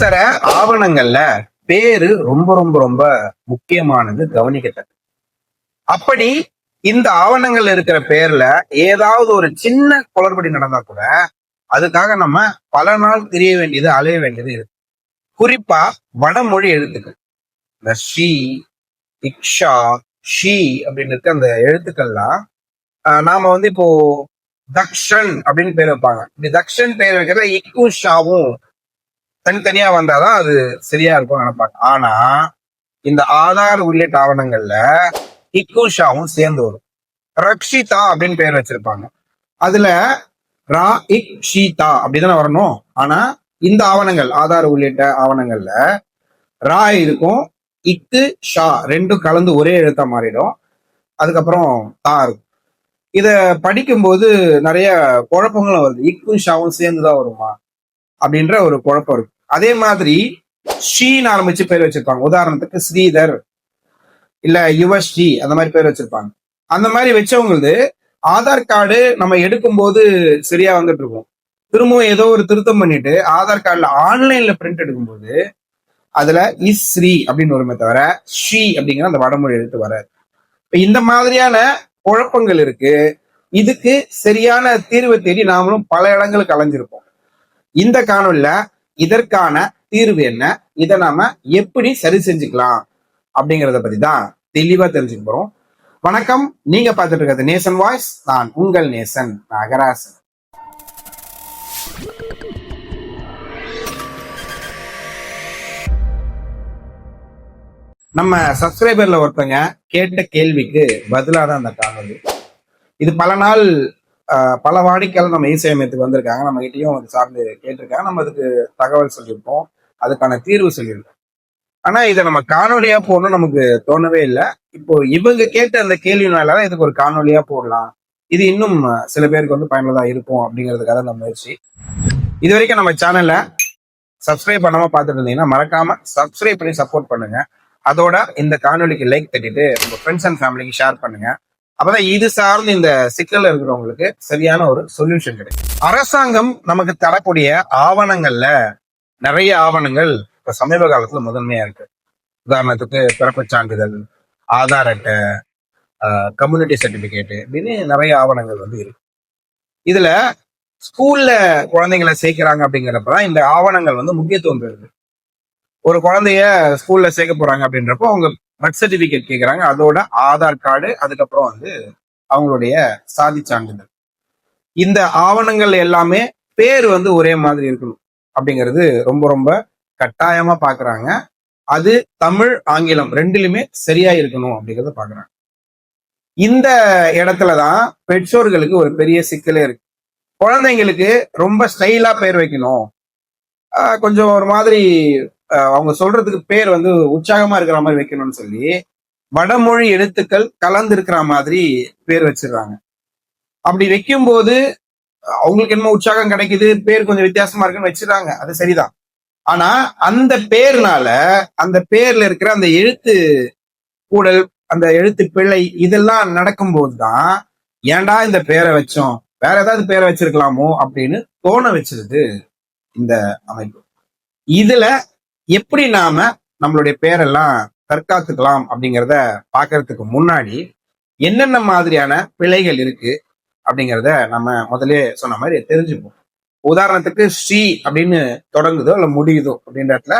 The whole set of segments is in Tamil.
அவசர ஆவணங்கள்ல பேரு ரொம்ப ரொம்ப ரொம்ப முக்கியமானது கவனிக்கத்தக்கது. அப்படி இந்த ஆவணங்கள் இருக்கிற பேர்ல ஏதாவது ஒரு சின்ன குளறுபடி நடந்தா கூட அதுக்காக நம்ம பல நாள் தெரிய வேண்டியது அலைய வேண்டியது இருக்கு. குறிப்பா வடமொழி எழுத்துக்கள். இந்த ஷீ இக்ஷா ஷி அப்படின்னு இருக்க அந்த எழுத்துக்கள்லாம் நாம வந்து இப்போ தக்ஷன் அப்படின்னு பேர் வைப்பாங்க. இப்படி தக்ஷன் பேர் வைக்கிறத இக்கும் ஷாவும் தனித்தனியா வந்தாதான் அது சரியா இருக்கும் நினைப்பாங்க. ஆனா இந்த ஆதார் உள்ளிட்ட ஆவணங்கள்ல இக்குஷாவும் சேர்ந்து வரும். ரக்ஷிதா அப்படின்னு பேர் வச்சிருப்பாங்க. அதுல ரா இக் ஷீதா அப்படிதானே வரணும். ஆனா இந்த ஆவணங்கள் ஆதார் உள்ளிட்ட ஆவணங்கள்ல ரா இருக்கும் இக்கு ஷா ரெண்டும் கலந்து ஒரே எழுத்தா மாறிடும். அதுக்கப்புறம் தா இருக்கும். இத படிக்கும்போது நிறைய குழப்பங்களும் வருது. இக்கும் ஷாவும் சேர்ந்துதான் வருமா? அப்படின்ற ஒரு குழப்பம் இருக்கு. அதே மாதிரி ஸ்ரீன்னு ஆரம்பிச்சு பேர் வச்சிருப்பாங்க. உதாரணத்துக்கு ஸ்ரீதர் இல்ல யுவஸ்ரீ அந்த மாதிரி பேர் வச்சிருப்பாங்க. அந்த மாதிரி வச்சவங்களது ஆதார் கார்டு நம்ம எடுக்கும்போது சரியா வந்துட்டு இருக்கும். திரும்பவும் ஏதோ ஒரு திருத்தம் பண்ணிட்டு ஆதார் கார்டுல ஆன்லைன்ல பிரிண்ட் எடுக்கும்போது அதுல இஸ் ஸ்ரீ அப்படின்னு வருமே தவிர ஸ்ரீ அப்படிங்கிற அந்த வடமொழி எழுத்து வராது. இப்ப இந்த மாதிரியான குழப்பங்கள் இருக்கு. இதுக்கு சரியான தீர்வை தேடி நாமளும் பல இடங்களுக்கு அலைஞ்சிருப்போம். இந்த காணொலியில இதற்கான தீர்வு என்ன? இதை நாம எப்படி சரி செஞ்சுக்கலாம்? அப்படிங்கிறத பத்தி தான் தெளிவா தெரிஞ்சுக்க போறோம். வணக்கம். நீங்க பார்த்துட்டு இருக்கிறது நேசன் வாய்ஸ். நான் உங்கள் நேசன் நாகராசன். நம்ம சப்ஸ்கிரைபர்ல ஒருத்தங்க கேட்ட கேள்விக்கு பதிலாக தான் அந்த காணொலி இது பல நாள் பல வாடிக்கையாளர் நம்ம இசையமையத்துக்கு வந்திருக்காங்க. நம்ம கிட்டயும் அது சார்ந்து கேட்டிருக்காங்க. நம்ம அதுக்கு தகவல் சொல்லியிருப்போம். அதுக்கான தீர்வு சொல்லியிருக்கோம். ஆனா இதை நம்ம காணொலியா போடணும் நமக்கு தோணவே இல்லை. இப்போ இவங்க கேட்ட அந்த கேள்வினால தான் இதுக்கு ஒரு காணொலியா போடலாம். இது இன்னும் சில பேருக்கு வந்து பயனுள்ளதா இருக்கும் அப்படிங்கிறதுக்காக அந்த முயற்சி. இது வரைக்கும் நம்ம சேனல்ல சப்ஸ்கிரைப் பண்ணாம பார்த்துட்டு இருந்தீங்கன்னா மறக்காம சப்ஸ்கிரைப் பண்ணி சப்போர்ட் பண்ணுங்க. அதோட இந்த காணொலிக்கு லைக் தட்டிட்டு உங்க ஃப்ரெண்ட்ஸ் அண்ட் ஃபேமிலிக்கு ஷேர் பண்ணுங்க. அப்பதான் இது சார்ந்து இந்த சிக்கல்ல இருக்கிறவங்களுக்கு சரியான ஒரு சொல்யூஷன் கிடைக்கும். அரசாங்கம் நமக்கு தரக்கூடிய ஆவணங்கள்ல நிறைய ஆவணங்கள் இப்ப சமீப காலத்துல முதன்மையா இருக்கு. உதாரணத்துக்கு பிறப்புச் சான்றிதழ் ஆதார் அட்டை கம்யூனிட்டி சர்டிபிகேட் இப்படின்னு நிறைய ஆவணங்கள் வந்து இருக்கு. இதுல ஸ்கூல்ல குழந்தைங்களை சேர்க்கிறாங்க அப்படிங்கிறப்பதான் இந்த ஆவணங்கள் வந்து முக்கியத்துவம் பெறுது. ஒரு குழந்தைய ஸ்கூல்ல சேர்க்க போறாங்க அப்படின்றப்போ அவங்க பர்த் சர்டிபிகேட் கேட்குறாங்க அதோட ஆதார் கார்டு அதுக்கப்புறம் வந்து அவங்களுடைய சாதி சான்றிதழ். இந்த ஆவணங்கள் எல்லாமே பேர் வந்து ஒரே மாதிரி இருக்கணும் அப்படிங்கிறது ரொம்ப ரொம்ப கட்டாயமா பாக்குறாங்க. அது தமிழ் ஆங்கிலம் ரெண்டிலுமே சரியா இருக்கணும் அப்படிங்கிறத பாக்குறாங்க. இந்த இடத்துல தான் பெற்றோர்களுக்கு ஒரு பெரிய சிக்கலே இருக்கு. குழந்தைங்களுக்கு ரொம்ப ஸ்டைலா பேர் வைக்கணும். கொஞ்சம் ஒரு மாதிரி அவங்க சொல்றதுக்கு பேர் வந்து உற்சாகமா இருக்கிற மாதிரி வைக்கணும்னு சொல்லி வடமொழி எழுத்துக்கள் கலந்துருக்கிற மாதிரி பேர் வச்சிடுறாங்க. அப்படி வைக்கும்போது அவங்களுக்கு என்ன உற்சாகம் கிடைக்குது பேர் கொஞ்சம் வித்தியாசமா இருக்குன்னு வச்சிடறாங்க. அது சரிதான். ஆனா அந்த பேர்னால அந்த பேர்ல இருக்கிற அந்த எழுத்து கூடல் அந்த எழுத்து பிழை இதெல்லாம் நடக்கும்போது தான் ஏன்டா இந்த பேரை வச்சோம்? வேற ஏதாவது பேரை வச்சிருக்கலாமோ அப்படின்னு தோண வச்சிருது இந்த அமைப்பு. இதுல எப்படி நாம நம்மளுடைய பேரெல்லாம் தற்காத்துக்கலாம் அப்படிங்கிறத பாக்குறதுக்கு முன்னாடி என்னென்ன மாதிரியான பிழைகள் இருக்கு அப்படிங்கிறத நம்ம முதல்ல சொன்ன மாதிரி தெரிஞ்சுப்போம். உதாரணத்துக்கு ஸ்ரீ அப்படின்னு தொடங்குதோ இல்லை முடியுதோ அப்படின்ற இடத்துல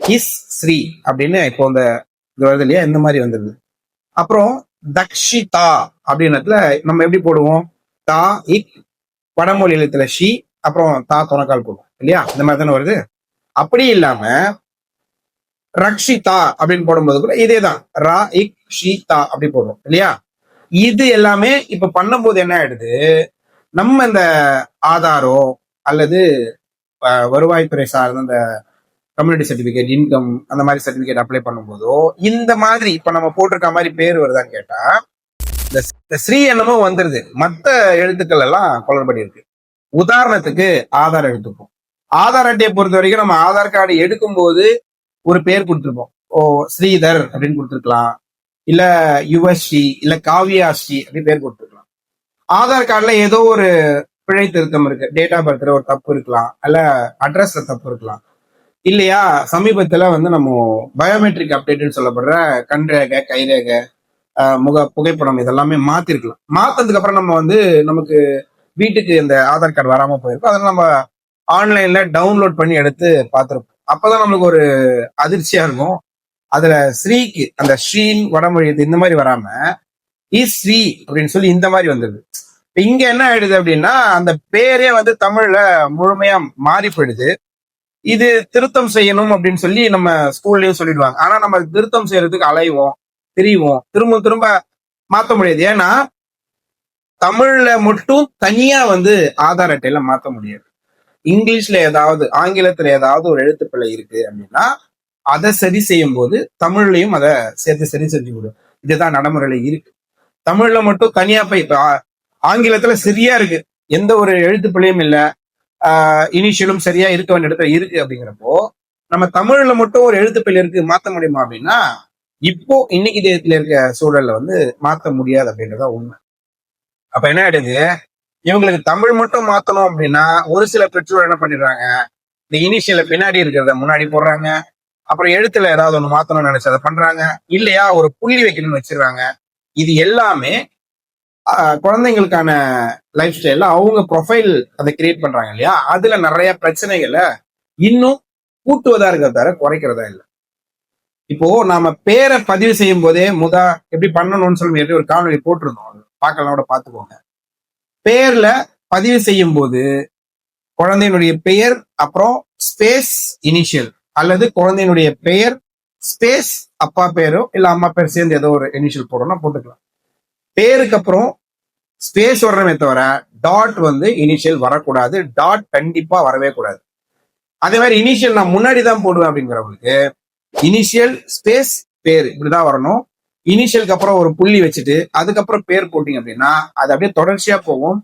இஸ் ஸ்ரீ அப்படின்னு இப்போ இந்த இது வருது இல்லையா? இந்த மாதிரி வந்துருது. அப்புறம் தக்ஷிதா அப்படின்றதுல நம்ம எப்படி போடுவோம்? தா இக் வடமொழி எழுத்துல ஷி அப்புறம் தா துணக்கால் போடுவோம். இல்லையா? இந்த மாதிரி தானே வருது? அப்படி இல்லாம ரக்ஷிதா அப்படின்னு போடும்போது கூட இதே தான் ரா இக் ஷீதா அப்படி போடுறோம். இல்லையா? இது எல்லாமே இப்ப பண்ணும்போது என்ன ஆயிடுது? நம்ம இந்த ஆதாரோ அல்லது வருவாய்த்துறை சார்ந்த இந்த கம்யூனிட்டி சர்டிபிகேட் இன்கம் அந்த மாதிரி சர்டிபிகேட் அப்ளை பண்ணும்போதோ இந்த மாதிரி இப்ப நம்ம போட்டிருக்க மாதிரி பேர் வருதான்னு கேட்டா இந்த ஸ்ரீ என்னமோ வந்துருது. மத்த எழுத்துக்கள் எல்லாம் குளறுபடி இருக்கு. உதாரணத்துக்கு ஆதார் எடுத்துப்போம் ஆதார் அட்டையை பொறுத்த வரைக்கும் நம்ம ஆதார் கார்டு எடுக்கும்போது ஒரு பேர் கொடுத்துருப்போம். ஓ ஸ்ரீதர் அப்படின்னு கொடுத்துருக்கலாம். இல்ல யுவஸ்ரீ இல்ல காவியாஸ்ரீ அப்படின்னு பேர் கொடுத்துருக்கலாம். ஆதார் கார்டுல ஏதோ ஒரு பிழை திருத்தம் இருக்கு. டேட் ஆஃப் பர்த்ல ஒரு தப்பு இருக்கலாம். அல்ல அட்ரஸ்ல தப்பு இருக்கலாம். இல்லையா? சமீபத்துல வந்து நம்ம பயோமெட்ரிக் அப்டேட்னு சொல்லப்படுற கண்ரேகை கைரேகை முக புகைப்படம் இதெல்லாமே மாத்திருக்கலாம். மாத்தினதுக்கு அப்புறம் நம்ம வந்து நமக்கு வீட்டுக்கு இந்த ஆதார் கார்டு வராம போயிருக்கோம். அதனால நம்ம ஆன்லைன்ல டவுன்லோட் பண்ணி எடுத்து பார்த்துருப்போம். அப்பதான் நம்மளுக்கு ஒரு அதிர்ச்சியா இருக்கும். அதுல ஸ்ரீக்கு அந்த ஸ்ரீன் வடமொழி இந்த மாதிரி வராம இ ஸ்ரீ அப்படின்னு சொல்லி இந்த மாதிரி வந்தது இங்க என்ன ஆயிடுது அப்படின்னா அந்த பேரே வந்து தமிழ்ல முழுமையா மாறி போயிடுது. இது திருத்தம் செய்யணும் அப்படின்னு சொல்லி நம்ம ஸ்கூல்லயும் சொல்லிடுவாங்க. ஆனா நம்ம திருத்தம் செய்யறதுக்கு அலைவோம் திரிவோம். திரும்ப திரும்ப மாத்த முடியாது. ஏன்னா தமிழ்ல மட்டும் தனியா வந்து ஆதார் அட்டையில மாத்த முடியாது. இங்கிலீஷ்ல ஏதாவது ஆங்கிலத்துல ஏதாவது ஒரு எழுத்துப்பிழை இருக்கு அப்படின்னா அதை சரி செய்யும் போது தமிழ்லையும் அதை சேர்த்து சரி செஞ்சு விடும் இதுதான் நடைமுறையில இருக்கு. தமிழ்ல மட்டும் தனியா போய் இப்ப ஆங்கிலத்துல சரியா இருக்கு. எந்த ஒரு எழுத்து இல்லை. இல்ல இனிஷியலும் சரியா இருக்க வேண்டிய இடத்துல இருக்கு அப்படிங்கிறப்போ நம்ம தமிழ்ல மட்டும் ஒரு எழுத்து இருக்கு மாத்த முடியுமா அப்படின்னா இப்போ இன்னைக்கு தேதியில இருக்க சூழல்ல வந்து மாத்த முடியாது அப்படின்றதா உண்மை. அப்ப என்ன ஆயிடுது? இவங்களுக்கு தமிழ் மட்டும் மாத்தணும் அப்படின்னா ஒரு சில பெற்றோர் என்ன பண்ணிடுறாங்க? இந்த இனிஷியல பின்னாடி இருக்கிறத முன்னாடி போடுறாங்க. அப்புறம் எழுத்துல ஏதாவது ஒண்ணு மாத்தணும்னு நினைச்சு அதை பண்றாங்க. இல்லையா ஒரு புள்ளி வைக்கணும்னு வச்சிருக்காங்க. இது எல்லாமே குழந்தைங்களுக்கான லைஃப் ஸ்டைல அவங்க ப்ரொஃபைல் அதை கிரியேட் பண்றாங்க இல்லையா? அதுல நிறைய பிரச்சனைகளை இன்னும் கூட்டுவதா இருக்கிறத தவிர குறைக்கிறதா இல்லை. இப்போ நாம பேரை பதிவு செய்யும் போதே முதா எப்படி பண்ணணும்னு சொல்லி எப்படி ஒரு காணொலி போட்டிருந்தோம். பார்க்கலாம் கூட பார்த்துக்கோங்க. பெயர்ல பதிவு செய்யும் போது குழந்தையினுடைய பெயர் அப்புறம் ஸ்பேஸ் இனிஷியல் அல்லது குழந்தையினுடைய பெயர் ஸ்பேஸ் அப்பா பேரோ இல்ல அம்மா பேர் சேர்ந்து ஏதோ ஒரு இனிஷியல் போடணும்னா போட்டுக்கலாம். பேருக்கு அப்புறம் ஸ்பேஸ் வரணுமே தவிர டாட் வந்து இனிஷியல் வரக்கூடாது. டாட் கண்டிப்பா வரவே கூடாது. அதே மாதிரி இனிஷியல் நான் முன்னாடி தான் போடுவேன் அப்படிங்கிறவங்களுக்கு இனிஷியல் ஸ்பேஸ் பேர் இப்படிதான் வரணும். இனிஷியலுக்கு அப்புறம் ஒரு புள்ளி வச்சுட்டு அதுக்கப்புறம் பேர் போட்டீங்க அப்படின்னா அது அப்படியே தொடர்ச்சியா போகும்.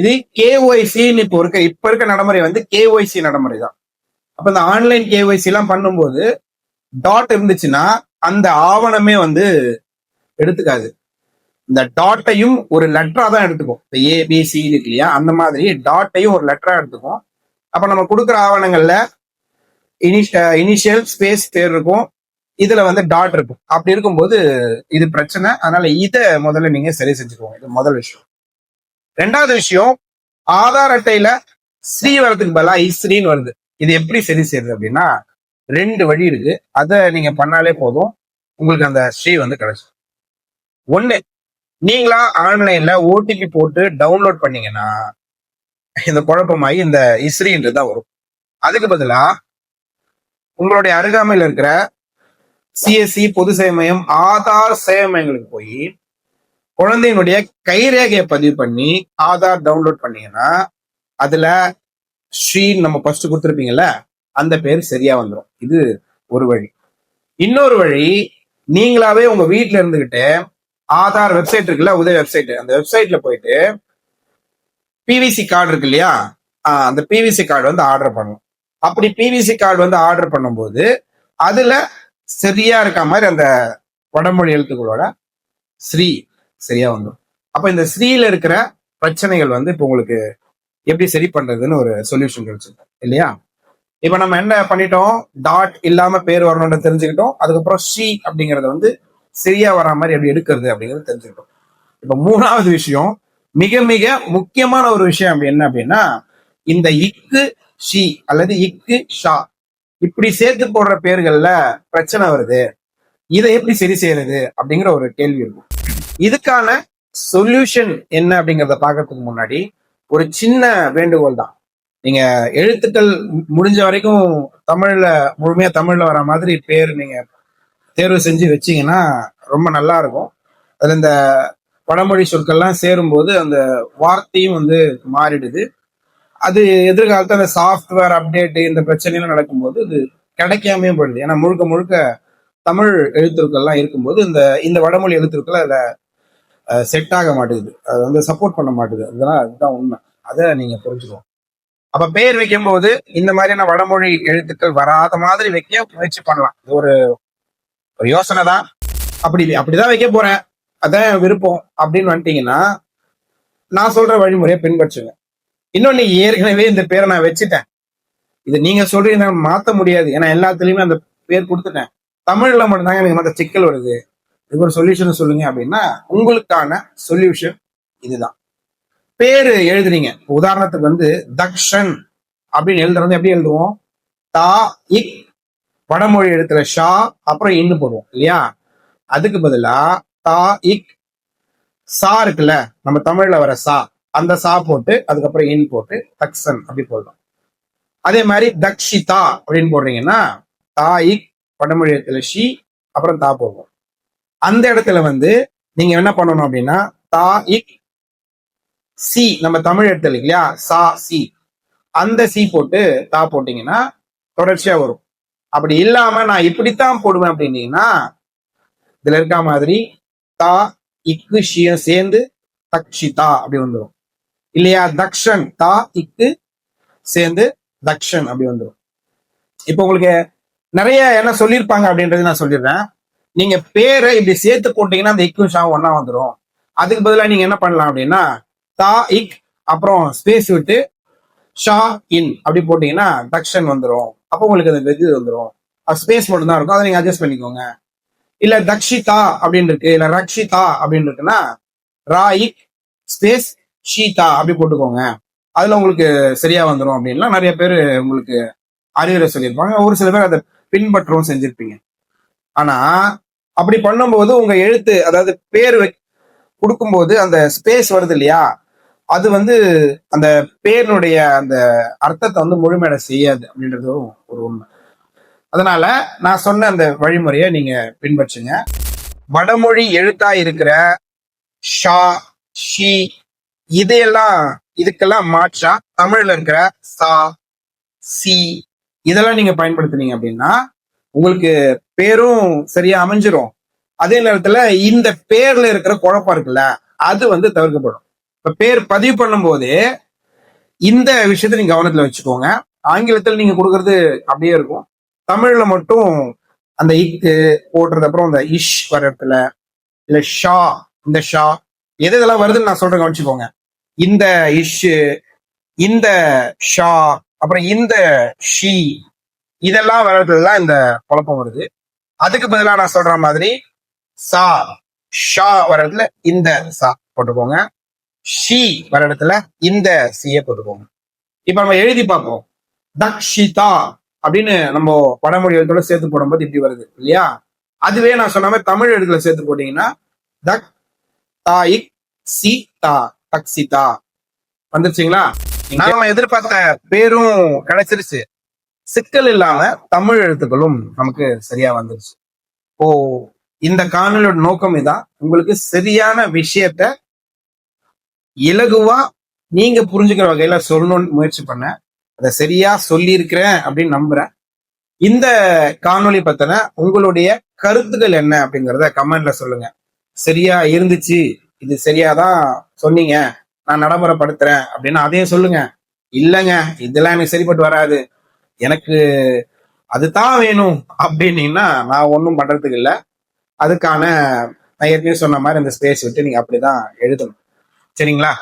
இது கேஒய்சின்னு இப்போ இருக்க இப்ப இருக்க நடைமுறை வந்து கேஒய்சி நடைமுறை தான். அப்ப இந்த ஆன்லைன் கேஒய்சி எல்லாம் பண்ணும்போது டாட் இருந்துச்சுன்னா அந்த ஆவணமே வந்து எடுத்துக்காது. இந்த டாட்டையும் ஒரு லெட்டரா தான் எடுத்துக்கும். இந்த ஏபிசி இருக்கு இல்லையா? அந்த மாதிரி டாட்டையும் ஒரு லெட்டரா எடுத்துக்கும். அப்ப நம்ம கொடுக்குற ஆவணங்கள்ல இனிஷியல் ஸ்பேஸ் பேர் இருக்கும். இதுல வந்து டாட் இருக்கும். அப்படி இருக்கும்போது இது பிரச்சனை. அதனால இதை முதல்ல நீங்க சரி செஞ்சுக்கோங்க. இது முதல் விஷயம். ரெண்டாவது விஷயம் ஆதார் அட்டையில ஸ்ரீ வரதுக்கு பதிலாக இஸ்ரீன்னு வருது. இது எப்படி சரி செய்யறது அப்படின்னா ரெண்டு வழி இருக்கு. அதை நீங்க பண்ணாலே போதும். உங்களுக்கு அந்த ஸ்ரீ வந்து கிடைச்சிடும் ஒண்ணு நீங்களா ஆன்லைன்ல ஓடிபி போட்டு டவுன்லோட் பண்ணீங்கன்னா இந்த குழப்பமாயி இந்த இஸ்ரீன்றது தான் வரும். அதுக்கு பதிலா உங்களுடைய அருகாமையில் இருக்கிற சிஎஸ்சி பொது சேவை மையம் ஆதார் சேவை மையங்களுக்கு போய் குழந்தையினுடைய கைரேகையை பதிவு பண்ணி ஆதார் டவுன்லோட் பண்ணீங்கன்னா அதுல ஸ்ரீ நம்ம ஃபர்ஸ்ட் கொடுத்துருப்பீங்கல்ல அந்த பேர் சரியா வந்துடும் இது ஒரு வழி. இன்னொரு வழி நீங்களாவே உங்க வீட்டுல இருந்துகிட்டு ஆதார் வெப்சைட் இருக்குல்ல உதவி வெப்சைட் அந்த வெப்சைட்ல போயிட்டு பிவிசி கார்டு இருக்கு இல்லையா அந்த பிவிசி கார்டு வந்து ஆர்டர் பண்ணணும். அப்படி பிவிசி கார்டு வந்து ஆர்டர் பண்ணும்போது அதுல சரியா இருக்க மாதிரி அந்த வடமொழி எழுத்துக்களோட ஸ்ரீ சரியா வந்துடும். அப்ப இந்த ஸ்ரீல இருக்கிற பிரச்சனைகள் வந்து இப்போ உங்களுக்கு எப்படி சரி பண்றதுன்னு ஒரு சொல்யூஷன் கிடைச்சிருக்கும் இல்லையா? இப்ப நம்ம என்ன பண்ணிட்டோம்? டாட் இல்லாம பேர் வரணும்னு தெரிஞ்சுக்கிட்டோம். அதுக்கப்புறம் ஸ்ரீ அப்படிங்கறத வந்து சரியா வரா மாதிரி எப்படி எடுக்கிறது அப்படிங்கறது தெரிஞ்சுக்கிட்டோம். இப்ப மூணாவது விஷயம் மிக மிக முக்கியமான ஒரு விஷயம் அப்படி என்ன அப்படின்னா இந்த இக்கு ஷி அல்லது இக்கு ஷா இப்படி சேர்த்து போடுற பேர்கள்ல பிரச்சனை வருது. இதை எப்படி சரி செய்யறது அப்படிங்கிற ஒரு கேள்வி இருக்கும். இதுக்கான சொல்யூஷன் என்ன அப்படிங்கிறத பார்க்கறதுக்கு முன்னாடி ஒரு சின்ன வேண்டுகோள் தான். நீங்க எழுத்துக்கள் முடிஞ்ச வரைக்கும் தமிழ்ல முழுமையா தமிழ்ல வர மாதிரி பேர் நீங்க தேர்வு செஞ்சு வச்சீங்கன்னா ரொம்ப நல்லா இருக்கும். அதுல இந்த வடமொழி சொற்கள்லாம் சேரும்போது அந்த வார்த்தையும் வந்து மாறிடுது. அது எதிர்காலத்தில் அந்த சாஃப்ட்வேர் அப்டேட் இந்த பிரச்சனைலாம் நடக்கும்போது இது கிடைக்காமே போயிடுது. ஏன்னா முழுக்க முழுக்க தமிழ் எழுத்துருக்கள்லாம் இருக்கும்போது இந்த இந்த வடமொழி எழுத்துருக்கள் அதில் செட் ஆக மாட்டேங்குது. அது வந்து சப்போர்ட் பண்ண மாட்டேங்குது. அதெல்லாம் அதுதான் உண்மை. அதை நீங்கள் புரிஞ்சுக்கணும். அப்போ பேர் வைக்கும்போது இந்த மாதிரியான வடமொழி எழுத்துக்கள் வராத மாதிரி வைக்க முயற்சி பண்ணலாம். இது ஒரு ஒரு யோசனை தான். அப்படி அப்படிதான் வைக்க போறேன். அதான் என் விருப்பம். அப்படின்னு வந்துட்டீங்கன்னா நான் சொல்ற வழிமுறையை பின்பற்றுங்க. இன்னொன்னு ஏற்கனவே இந்த பேரை நான் வச்சுட்டேன். இது நீங்க சொல்றீங்க மாத்த முடியாது. ஏன்னா எல்லாத்துலயுமே அந்த பேர் கொடுத்துட்டேன். தமிழ்ல மட்டும்தாங்க எனக்கு மற்ற சிக்கல் வருது. இதுக்கு ஒரு சொல்யூஷன் சொல்லுங்க அப்படின்னா உங்களுக்கான சொல்யூஷன் இதுதான். பேரு எழுதுறீங்க. உதாரணத்துக்கு வந்து தக்ஷன் அப்படின்னு எழுதுறது எப்படி எழுதுவோம்? தா இக். வடமொழி எழுத்துல ஷா அப்புறம் இன்னு போடுவோம். இல்லையா? அதுக்கு பதிலா தா இக். சா இருக்குல்ல? நம்ம தமிழ்ல வர சா. அந்த சா போட்டு அதுக்கப்புறம் இன் போட்டு தக்ஷன் அப்படி போடுறோம் அதே மாதிரி தக்ஷிதா அப்படின்னு போடுறீங்கன்னா தா இக் வடமொழி எழுத்துல ஷி அப்புறம் தா போடுவோம் அந்த இடத்துல வந்து நீங்க என்ன பண்ணணும் அப்படின்னா தா இக் சி நம்ம தமிழ் எழுத்து இல்லையா? சா சி. அந்த சி போட்டு தா போட்டீங்கன்னா தொடர்ச்சியா வரும். அப்படி இல்லாம நான் இப்படித்தான் போடுவேன் அப்படின்னீங்கன்னா இதுல இருக்க மாதிரி தா இக்கு ஷியும் சேர்ந்து தக்ஷிதா அப்படி வந்துடும் இல்லையா? தக்ஷன். தா இக்கு சேர்ந்து தக்ஷன் அப்படி வந்துடும் இப்போ உங்களுக்கு நிறைய என்ன சொல்லியிருப்பாங்க அப்படின்றது நான் சொல்லிடுறேன். நீங்க பேரை இப்படி சேர்த்து போட்டீங்கன்னா அந்த இக்கும் ஷா ஒன்னா வந்துடும் அதுக்கு பதிலாக நீங்க என்ன பண்ணலாம் அப்படின்னா தா இக் அப்புறம் ஸ்பேஸ் விட்டு ஷா இன் அப்படி போட்டீங்கன்னா தக்ஷன் வந்துடும் அப்போ உங்களுக்கு அந்த இது வந்துடும் அது ஸ்பேஸ் மட்டும் தான் இருக்கும். அதை நீங்க அட்ஜஸ்ட் பண்ணிக்கோங்க. இல்ல தக்ஷிதா அப்படின்னு இருக்கு. இல்ல ரக்ஷிதா அப்படின்னு இருக்குன்னா ராயிக் ஸ்பேஸ் ஷீதா அப்படி போட்டுக்கோங்க. அதுல உங்களுக்கு சரியா வந்துடும் அப்படின்லாம் நிறைய பேர் உங்களுக்கு அறிவுரை சொல்லியிருப்பாங்க. ஒரு சில பேர் அதை பின்பற்றவும் செஞ்சிருப்பீங்க. ஆனா அப்படி பண்ணும்போது உங்க எழுத்து அதாவது பேர் கொடுக்கும்போது அந்த ஸ்பேஸ் வருது இல்லையா? அது வந்து அந்த பேரினுடைய அந்த அர்த்தத்தை வந்து முழுமையடை செய்யாது அப்படின்றதும் ஒரு உண்மை. அதனால நான் சொன்ன அந்த வழிமுறையை நீங்க பின்பற்றுங்க. வடமொழி எழுத்தா இருக்கிற ஷா ஷி இதையெல்லாம் இதுக்கெல்லாம் மாற்றா தமிழ்ல இருக்கிற சா சி இதெல்லாம் நீங்க பயன்படுத்துனீங்க அப்படின்னா உங்களுக்கு பேரும் சரியா அமைஞ்சிரும். அதே நேரத்துல இந்த பேர்ல இருக்கிற குழப்பம் இருக்குல்ல அது வந்து தவிர்க்கப்படும். இப்ப பேர் பதிவு பண்ணும்போது இந்த விஷயத்த நீங்க கவனத்துல வச்சுக்கோங்க. ஆங்கிலத்தில் நீங்க கொடுக்கறது அப்படியே இருக்கும். தமிழ்ல மட்டும் அந்த இக்கு போடுறது அப்புறம் அந்த இஷ் வர இடத்துல இல்ல ஷா இந்த ஷா எது இதெல்லாம் வருதுன்னு நான் சொல்றேன் கவனிச்சுக்கோங்க. இந்த இஷ்ஷு இந்த ஷா அப்புறம் இந்த ஷி இதெல்லாம் வர்றதுலாம் இந்த குழப்பம் வருது. அதுக்கு பதிலா நான் சொல்ற மாதிரி சா ஷா வர இடத்துல இந்த சா போட்டுக்கோங்க. ஷி வர இடத்துல இந்த சியை போட்டுக்கோங்க. இப்ப நம்ம எழுதி பார்ப்போம். தக்ஷிதா அப்படின்னு நம்ம வடமொழி எழுத்தோட சேர்த்து போடும்போது இப்படி வருது இல்லையா? அதுவே நான் சொன்ன மாதிரி தமிழ் எழுத்துல சேர்த்து போட்டீங்கன்னா தக் தா இக் சி தா தக்ஷிதா வந்துருச்சுங்களா நாம எதிர்பார்த்த பேரும் கிடைச்சிருச்சு. சிக்கல் இல்லாம தமிழ் எழுத்துக்களும் நமக்கு சரியா வந்துருச்சு. ஓ இந்த காணொலியோட நோக்கம் இதான். உங்களுக்கு சரியான விஷயத்த இலகுவா நீங்க புரிஞ்சுக்கிற வகையில சொல்லணும்னு முயற்சி பண்ணேன். அதை சரியா சொல்லியிருக்கிறேன் அப்படின்னு நம்புறேன். இந்த காணொளி பத்தின உங்களுடைய கருத்துக்கள் என்ன அப்படிங்கறத கமெண்ட்ல சொல்லுங்க. சரியா இருந்துச்சு இது சரியாதான் சொன்னீங்க. நான் நடைமுறைப்படுத்துறேன் அப்படின்னு அதையும் சொல்லுங்க. இல்லைங்க இதெல்லாம் எனக்கு சரிப்பட்டு வராது. எனக்கு அதுதான் வேணும் அப்படின்னீங்கன்னா நான் ஒன்றும் பண்றதுக்கு இல்லை. அதுக்கான நான் ஏற்கனவே சொன்ன மாதிரி அந்த ஸ்பேஸ் விட்டு நீங்க அப்படிதான் எழுதணும். சரிங்களா?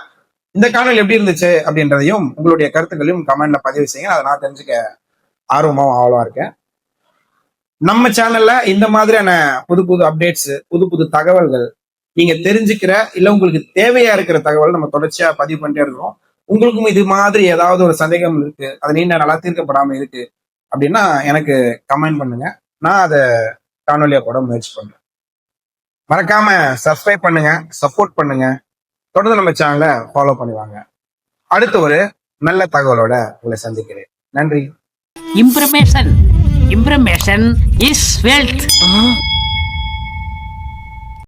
இந்த காணொலி எப்படி இருந்துச்சு அப்படின்றதையும் உங்களுடைய கருத்துக்களையும் கமெண்ட்ல பதிவு செய்யுங்க. அதை நான் தெரிஞ்சுக்க ஆர்வமாகவும் அவ்வளோ இருக்கேன். நம்ம சேனல்ல இந்த மாதிரியான புது புது அப்டேட்ஸ் புது புது தகவல்கள் நீங்க தெரிஞ்சுக்கிற இல்ல உங்களுக்கு தேவையா இருக்கிற தகவல் நம்ம தொடர்ச்சியா பதிவு பண்ணிட்டே இருக்கிறோம் உங்களுக்கும் இது மாதிரி ஏதாவது ஒரு சந்தேகம் இருக்கு அது நீண்ட நல்லா தீர்க்கப்படாம இருக்கு அப்படின்னா எனக்கு கமெண்ட் பண்ணுங்க. நான் அதை காணொலியா போட முயற்சி பண்றேன். மறக்காம சப்ஸ்கிரைப் பண்ணுங்க சப்போர்ட் பண்ணுங்க. தொடர்ந்து நம்ம சேனலை ஃபாலோ பண்ணுவாங்க அடுத்த ஒரு நல்ல தகவலோட உங்களை சந்திக்கிறேன். நன்றி. Information. Information is wealth. Ah.